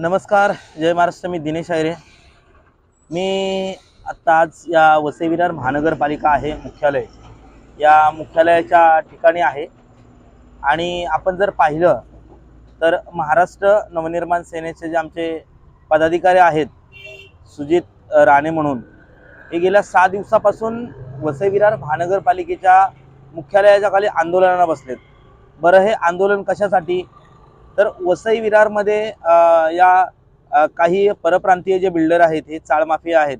नमस्कार जय महाराष्ट्र मी दिनेश आयरे मी आत्ता आज या वसई विरार महानगरपालिका आहे मुख्यालय. या मुख्यालयाच्या ठिकाणी आहे. आणि आपण जर पाहिलं तर महाराष्ट्र नवनिर्माण सेनेचे जे आमचे पदाधिकारी आहेत सुजित राणे म्हणून हे गेल्या सहा दिवसापासून वसई विरार महानगरपालिकेच्या मुख्यालयाच्या खाली आंदोलनाला बसलेत. बरं हे आंदोलन कशासाठी? तर वसई विरारमध्ये या काही परप्रांतीय जे बिल्डर आहेत हे चाळमाफिया आहेत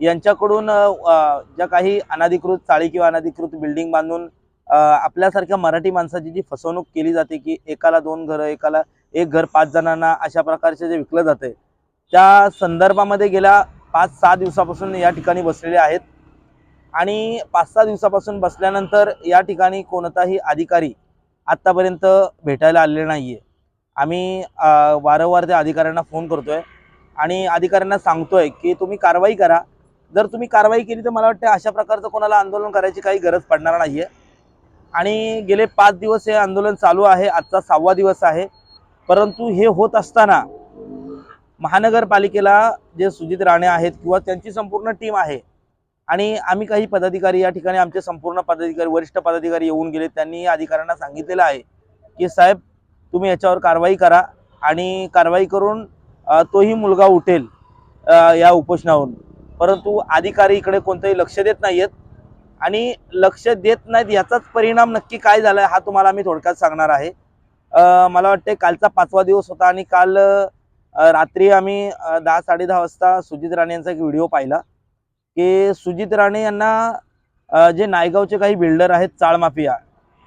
यांच्याकडून ज्या काही अनधिकृत चाळी किंवा अनधिकृत बिल्डिंग बांधून आपल्यासारख्या मराठी माणसाची जी फसवणूक केली जाते की एकाला दोन घरं एकाला एक घर पाच जणांना अशा प्रकारचे जे विकलं जाते त्या संदर्भामध्ये गेल्या पाच सहा दिवसापासून या ठिकाणी बसलेले आहेत. आणि पाच सहा दिवसापासून बसल्यानंतर या ठिकाणी कोणताही अधिकारी आत्तापर्यंत भेटायला आलेले नाही आहे आम्ही वारंवार त्या अधिकाऱ्यांना फोन करतोय. आणि अधिकाऱ्यांना सांगतोय की तुम्ही कारवाई करा. जर तुम्ही कारवाई केली तर मला वाटतं अशा प्रकारचं कोणाला आंदोलन करायची काही गरज पडणार नाही आहे आणि गेले पाच दिवस हे आंदोलन चालू आहे. आजचा सहावा दिवस आहे. परंतु हे होत असताना महानगरपालिकेला जे सुजित राणे आहेत किंवा त्यांची संपूर्ण टीम आहे आणि आम्ही काही पदाधिकारी या ठिकाणी आमचे संपूर्ण पदाधिकारी वरिष्ठ पदाधिकारी येऊन गेले. त्यांनी अधिकाऱ्यांना सांगितलेलं आहे की साहेब तुम्ही याच्यावर कारवाई करा आणि कारवाई करून तोही मुलगा उठेल या उपोषणावरून. परंतु अधिकारी इकडे कोणतंही लक्ष देत नाही आहेत आणि लक्ष देत नाहीत याचाच परिणाम नक्की काय झाला आहे हा तुम्हाला मी थोडक्यात सांगणार आहे. मला वाटते कालचा पाचवा दिवस होता आणि काल रात्री आम्ही अ, दहा साडेदहा वाजता सुजित राणे यांचा एक व्हिडिओ पाहिला की सुजित राणे यांना जे नायगावचे काही बिल्डर आहेत चाळमाफिया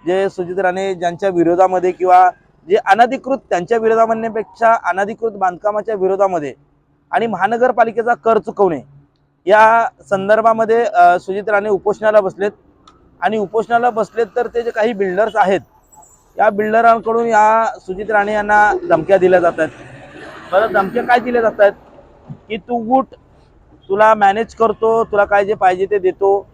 जे सुजित राणे ज्यांच्या विरोधामध्ये किंवा जे अनधिकृत त्यांच्या विरोधा म्हणण्यापेक्षा अनधिकृत बांधकामाच्या विरोधामध्ये आणि महानगरपालिकेचा कर चुकवणे या संदर्भामध्ये सुजित राणे उपोषणाला बसलेत. आणि उपोषणाला बसलेत तर ते जे काही बिल्डर्स आहेत या बिल्डरांकडून या सुजित राणे यांना धमक्या दिल्या जात आहेत. बरं धमक्या काय दिल्या जात आहेत? की तू उठ तुला मॅनेज करतो तुला काय जे पाहिजे ते देतो.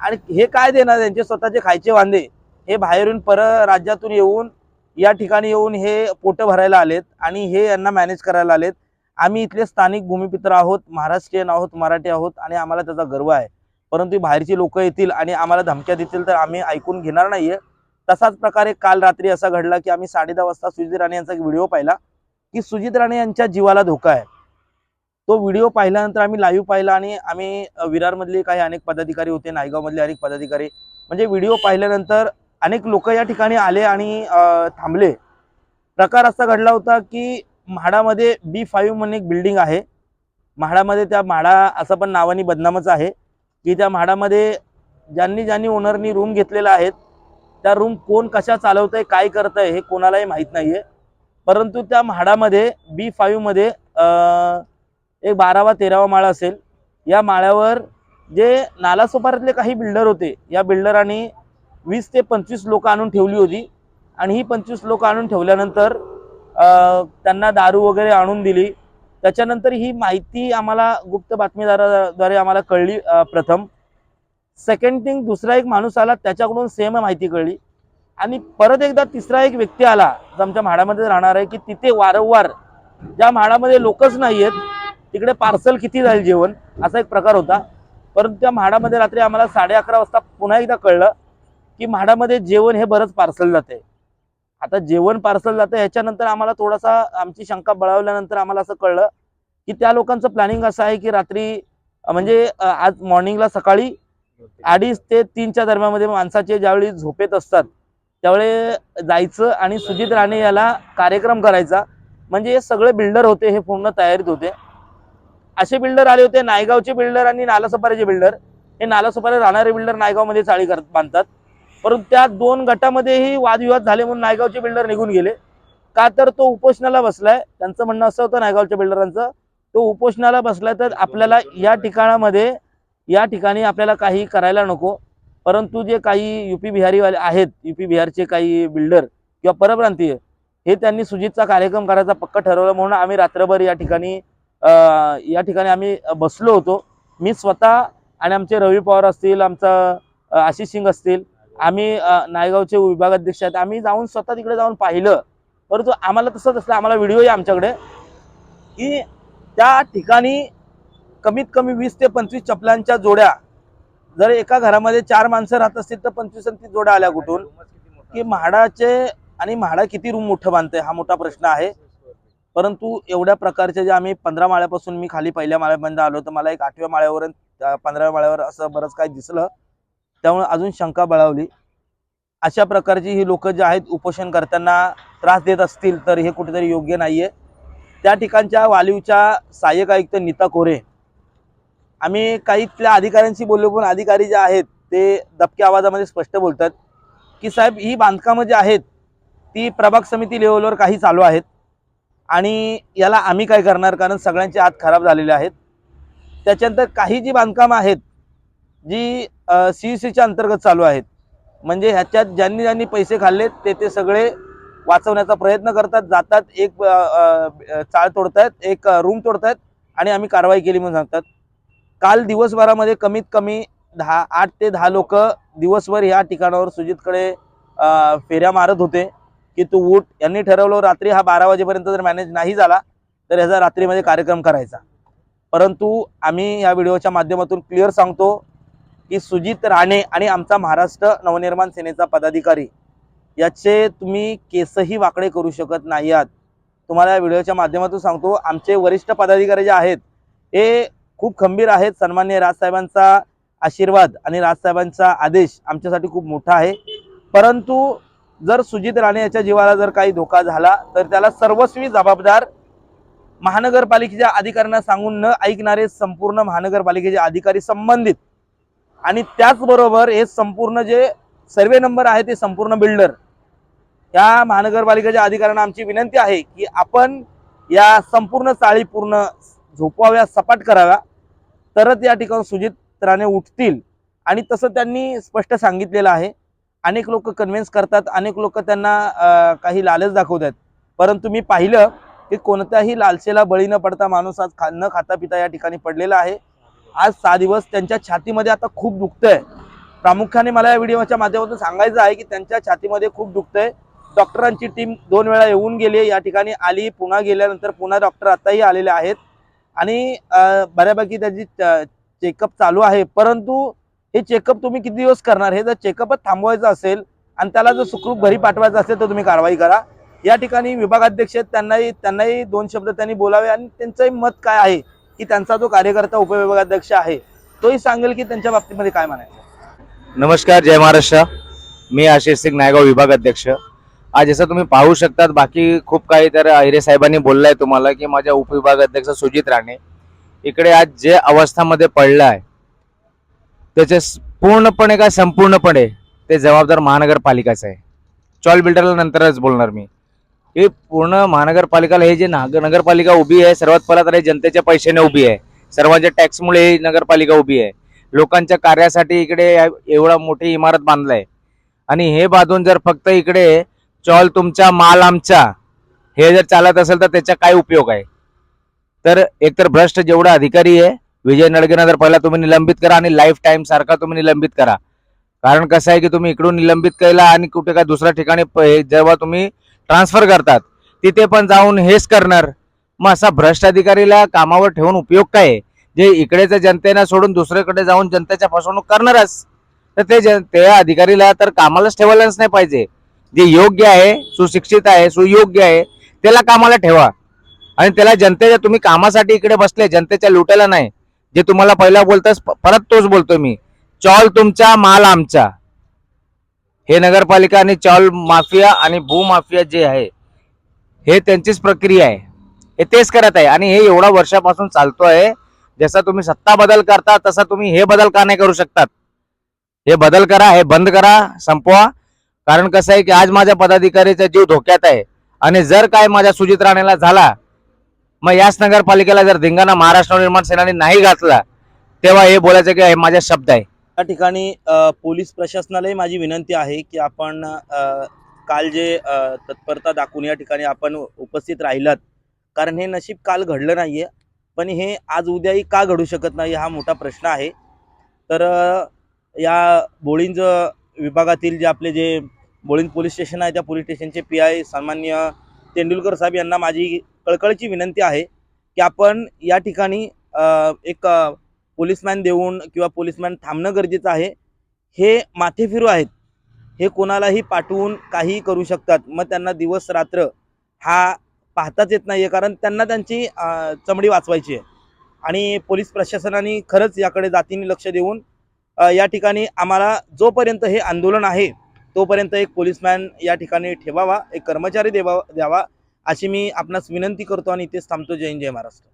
आणि हे काय देणार? त्यांचे स्वतःचे खायचे वांदे. हे बाहेरून पर राज्यातून येऊन या ठिकाणी येऊन हे पोटं भरायला आलेत आणि हे यांना मॅनेज करायला आलेत. आम्ही इथले स्थानिक भूमिपुत्र आहोत महाराष्ट्रीयन आहोत मराठी आहोत आणि आम्हाला त्याचा गर्व आहे. परंतु बाहेरची लोक येतील आणि आम्हाला धमक्या देतील तर आम्ही ऐकून घेणार नाहीये. तसाच प्रकारे काल रात्री असा घडला की आम्ही साडे दहा वाजता सुजित राणे यांचा व्हिडिओ पाहिला की सुजित राणे यांच्या जीवाला धोका आहे. तो व्हिडिओ पाहिल्यानंतर आम्ही लाईव्ह पाहिला आणि आम्ही विरारमधले काही अनेक पदाधिकारी होते नायगावमधले अनेक पदाधिकारी. म्हणजे व्हिडिओ पाहिल्यानंतर अनेक लोक या ठिकाणी आले आणि थांबले. प्रकार असा घडला होता की म्हाडामध्ये बी फाईव्ह म्हणून एक बिल्डिंग आहे. म्हाडामध्ये त्या म्हाडा असं पण नावानी बदनामच आहे की त्या म्हाडामध्ये ज्यांनी ज्यांनी ओनरनी रूम घेतलेला आहेत त्या रूम कोण कशा चालवत आहे काय करत आहे हे कोणालाही माहीत नाही आहे परंतु त्या म्हाडामध्ये बी फाईव्हमध्ये एक बारावा तेरावा माळा असेल. या माळ्यावर जे नालासोपारातले काही बिल्डर होते या बिल्डरांनी वीस ते पंचवीस लोक आणून ठेवली होती. आणि ही पंचवीस लोक आणून ठेवल्यानंतर त्यांना दारू वगैरे आणून दिली. त्याच्यानंतर ही माहिती आम्हाला गुप्त बातमीदाराद्वारे आम्हाला कळली प्रथम. सेकंड थिंग दुसरा एक माणूस आला त्याच्याकडून सेम माहिती कळली. आणि परत एकदा तिसरा एक व्यक्ती आला जो आमच्या म्हाडामध्ये राहणार आहे की तिथे वारंवार ज्या म्हाडामध्ये लोकच नाही आहेत तिकडे पार्सल किती जाईल जेवण असा एक प्रकार होता. परंतु त्या म्हाडामध्ये रात्री आम्हाला साडे अकरा वाजता पुन्हा एकदा कळलं की म्हाडामध्ये जेवण हे बरंच पार्सल जाते आता जेवण पार्सल जातं ह्याच्यानंतर आम्हाला थोडासा आमची शंका बळावल्यानंतर आम्हाला असं कळलं की त्या लोकांचं प्लॅनिंग असं आहे की रात्री म्हणजे आज मॉर्निंगला सकाळी अडीच ते तीनच्या दरम्यानमध्ये माणसाचे ज्यावेळी झोपेत असतात त्यावेळी जायचं आणि सुजित राणे याला कार्यक्रम करायचा. म्हणजे हे सगळे बिल्डर होते हे पूर्ण तयारीत होते. असे बिल्डर आले होते नायगावचे बिल्डर आणि नालासोपाऱ्याचे बिल्डर हे नालासोपारे राहणारे बिल्डर नायगावमध्ये चाळी करत बांधतात. परंतु त्या दोन गटामध्येही वादविवाद झाले म्हणून नायगावचे बिल्डर निघून गेले. का तर तो उपोषणाला बसलाय. त्यांचं म्हणणं असं होतं नायगावच्या बिल्डरांचं तो उपोषणाला बसलाय तर आपल्याला या ठिकाणामध्ये या ठिकाणी आपल्याला काही करायला नको. परंतु जे काही युपी बिहारीवाले आहेत युपी बिहारचे काही बिल्डर किंवा परप्रांतीय हे त्यांनी सुजितचा कार्यक्रम करायचा पक्क ठरवलं म्हणून आम्ही रात्रभर या ठिकाणी या ठिकाणी आम्ही बसलो होतो. मी स्वतः आणि आमचे रवी पवार असतील आमचा आशिष सिंग असतील आम्ही नायगावचे विभागाध्यक्ष आहेत. आम्ही जाऊन स्वतः तिकडे जाऊन पाहिलं. परंतु आम्हाला तसंच असलं आम्हाला व्हिडिओ आमच्याकडे. की त्या ठिकाणी कमीत कमी वीस ते पंचवीस चपलांच्या जोड्या जर एका घरामध्ये चार माणसं राहत असतील तर पंचवीस आणि तीस जोड्या आल्या कुठून? की म्हाडाचे आणि म्हाडा किती रूम मोठं बांधतंय हा मोठा प्रश्न आहे. परंतु एवढ्या प्रकारचे जे आम्ही पंधरा माळ्यापासून मी खाली पहिल्या माळ्यापर्यंत आलो तर मला एक आठव्या माळ्यावर पंधराव्या माळ्यावर असं बरंच काही दिसलं. त्यामुळे अजून शंका बळावली. अशा प्रकारची ही लोक जे आहेत उपोषण करताना त्रास देत असतील तर हे कुठेतरी योग्य नाहीये. त्या ठिकाणच्या वालीवच्या सहाय्यक आयुक्त नीता कोरे. आम्ही काही तिथल्या अधिकाऱ्यांशी बोललो पण अधिकारी जे आहेत ते दबक्या आवाजामध्ये स्पष्ट बोलतात की साहेब ही बांधकामं जी आहेत ती प्रभाग समिती लेवलवर काही चालू आहेत. आणि याला आम्ही काय करणार? कारण सगळ्यांचे हात खराब झालेले आहेत. त्याच्यानंतर काही जी बांधकामं आहेत जी सी सीच्या अंतर्गत चालू आहेत. म्हणजे ह्याच्यात ज्यांनी ज्यांनी पैसे खाल्लेत ते ते सगळे वाचवण्याचा प्रयत्न करतात. जातात एक चाळ तोडतायत एक रूम तोडतायत आणि आम्ही कारवाई केली म्हणून सांगतात. काल दिवसभरामध्ये कमीत कमी दहा आठ ते दहा लोक दिवसभर ह्या ठिकाणावर सुजितकडे फेऱ्या मारत होते की तू उठ. यांनी ठरवलं रात्री हा बारा वाजेपर्यंत जर मॅनेज नाही झाला तर ह्याचा रात्रीमध्ये कार्यक्रम करायचा. परंतु आम्ही या व्हिडिओच्या माध्यमातून क्लिअर सांगतो की सुजित राणे आणि आमचा महाराष्ट्र नवनिर्माण सेनेचा पदाधिकारी याचे तुम्ही केसही वाकडे करू शकत नाही आहात. तुम्हाला या व्हिडिओच्या माध्यमातून सांगतो आमचे वरिष्ठ पदाधिकारी जे आहेत हे खूप खंबीर आहेत. सन्मान्य राजसाहेबांचा आशीर्वाद आणि राजसाहेबांचा आदेश आमच्यासाठी खूप मोठा आहे. परंतु जर सुजित राणे याच्या जीवाला जर काही धोका झाला तर त्याला सर्वस्वी जबाबदार महानगरपालिकेच्या अधिकाऱ्यांना सांगून न ऐकणारे संपूर्ण महानगरपालिकेचे अधिकारी संबंधित आणि त्याचबरोबर हे संपूर्ण जे सर्वे नंबर आहे ते संपूर्ण बिल्डर या महानगरपालिकेच्या अधिकाऱ्यांना आमची विनंती आहे की आपण या संपूर्ण चाळी पूर्ण झोपवाव्या सपाट कराव्या. तरच या ठिकाणी सुजित राणे उठतील. आणि तसं त्यांनी स्पष्ट सांगितलेलं आहे. अनेक लोक कन्व्हिन्स करतात अनेक लोक त्यांना काही लालच दाखवतात परंतु मी पाहिलं की कोणत्याही लालसेला बळी न पडता माणूस आज खा न खाता पिता या ठिकाणी पडलेला आहे. आज सहा दिवस त्यांच्या छातीमध्ये आता खूप दुखतंय. प्रामुख्याने मला या व्हिडिओच्या माध्यमातून सांगायचं आहे की त्यांच्या छातीमध्ये खूप दुखतंय. डॉक्टरांची टीम दोन वेळा येऊन गेली या ठिकाणी आली पुन्हा गेल्यानंतर पुन्हा डॉक्टर आताही आलेले आहेत. आणि बऱ्यापैकी त्याची चेकअप चालू आहे. परंतु हे चेकअप तुम्ही किती दिवस करणार? हे जर चेकअपच थांबवायचं असेल आणि त्याला जर सुखरूप घरी पाठवायचं असेल तर तुम्ही कारवाई करा. या ठिकाणी विभागाध्यक्ष आहेत. त्यांनाही त्यांनाही दोन शब्द त्यांनी बोलावे आणि त्यांचंही मत काय आहे? की त्यांचा जो कार्यकर्ता उपविभागाध्यक्ष आहे तोही सांगेल की त्यांच्या बाबतीमध्ये काय म्हणायचं? नमस्कार जय महाराष्ट्र. मी आशिष सिंग नायगाव विभाग अध्यक्ष आज जसं तुम्ही पाहू शकतात बाकी खूप काही तर अहिरे साहेबांनी बोललंय तुम्हाला की माझ्या उपविभाग अध्यक्ष सुजित राणे इकडे आज जे अवस्थामध्ये पडलं आहे त्याचे पूर्णपणे काय संपूर्णपणे ते जबाबदार महानगरपालिकाच आहे. चॉल बिल्डरला नंतरच बोलणार मी. हे पूर्ण महानगरपालिकाला हे जे नगरपालिका उभी आहे सर्वात पहिला तर हे जनतेच्या पैशाने उभी आहे. सर्वांच्या टॅक्समुळे ही नगरपालिका उभी आहे. लोकांच्या कार्यासाठी इकडे एवढा मोठी इमारत बांधलाय. आणि हे बांधून जर फक्त इकडे चॉल तुमचा माल आमचा हे जर चालत असेल तर त्याचा काय उपयोग आहे? तर एकतर भ्रष्ट जेवढा अधिकारी आहे विजय नडगेना जर पहिला तुम्ही निलंबित करा आणि लाईफ टाईम सारखा तुम्ही निलंबित करा. कारण कसं आहे की तुम्ही इकडून निलंबित केला आणि कुठे काय दुसऱ्या ठिकाणी जेव्हा तुम्ही ट्रान्सफर करतात. तिथे पण जाऊन हेच करणार. मग असा भ्रष्ट अधिकारीला कामावर ठेवून उपयोग काय? आहे? जे इकडेच्या जनतेनं सोडून दुसरीकडे जाऊन जनतेच्या फसवणूक करणारच. तर ते जन त्या अधिकारीला तर कामालाच ठेवायलाच नाही पाहिजे. जे योग्य आहे सुशिक्षित आहे सुयोग्य आहे त्याला कामाला ठेवा. आणि त्याला जनतेच्या तुम्ही कामासाठी इकडे बसले जनतेच्या लुटायला नाही. जे तुम्हाला पहिला बोलतास परत तोच बोलतो मी. चॉल तुमचा माल आमचा. हे नगरपालिका आणि चॉल माफिया आणि भूमाफिया जे आहे हे त्यांचीच प्रक्रिया आहे. हे तेच करत आहे आणि हे एवढा वर्षापासून चालतो आहे. जसा तुम्ही सत्ता बदल करता तसा तुम्ही हे बदल का नाही करू शकतात? हे बदल करा हे बंद करा संपवा. कारण कसं आहे की आज माझ्या पदाधिकारीचा जीव धोक्यात आहे. आणि जर काय माझ्या सुजित राणेला झाला मग याच नगरपालिकेला जर धिंगाणा महाराष्ट्र निर्माण सेनाने नाही घातला तेव्हा हे बोलायचं की हे माझा शब्द आहे. या ठिकाणी पोलीस प्रशासनालाही माझी विनंती आहे की आपण काल जे तत्परता दाखवून या ठिकाणी आपण उपस्थित राहिलात. कारण हे नशीब काल घडलं नाही आहे पण हे आज उद्याही का घडू शकत नाही हा मोठा प्रश्न आहे. तर या बोळींज विभागातील जे आपले जे बोळींज पोलीस स्टेशन आहे त्या पोलीस स्टेशनचे पी आय सामान्य तेंडुलकर साहेब यांना माझी कळकळीची विनंती आहे की आपण या ठिकाणी एक पोलिसमॅन देऊन किंवा पोलिसमॅन थांबणं गरजेचं आहे. हे माथे फिरू आहेत. हे कोणालाही पाठवून काहीही करू शकतात. मग त्यांना दिवस रात्र हा पाहताच येत नाही आहे कारण त्यांना त्यांची चमडी वाचवायची आहे. आणि पोलीस प्रशासनाने खरंच याकडे जातीने लक्ष देऊन या ठिकाणी आम्हाला जोपर्यंत हे आंदोलन आहे तोपर्यंत एक पोलीसमॅन या ठिकाणी ठेवावा एक कर्मचारी देवा द्यावा अशी मी आपणास विनंती करतो आणि इथेच थांबतो. जय हिंद जय महाराष्ट्र.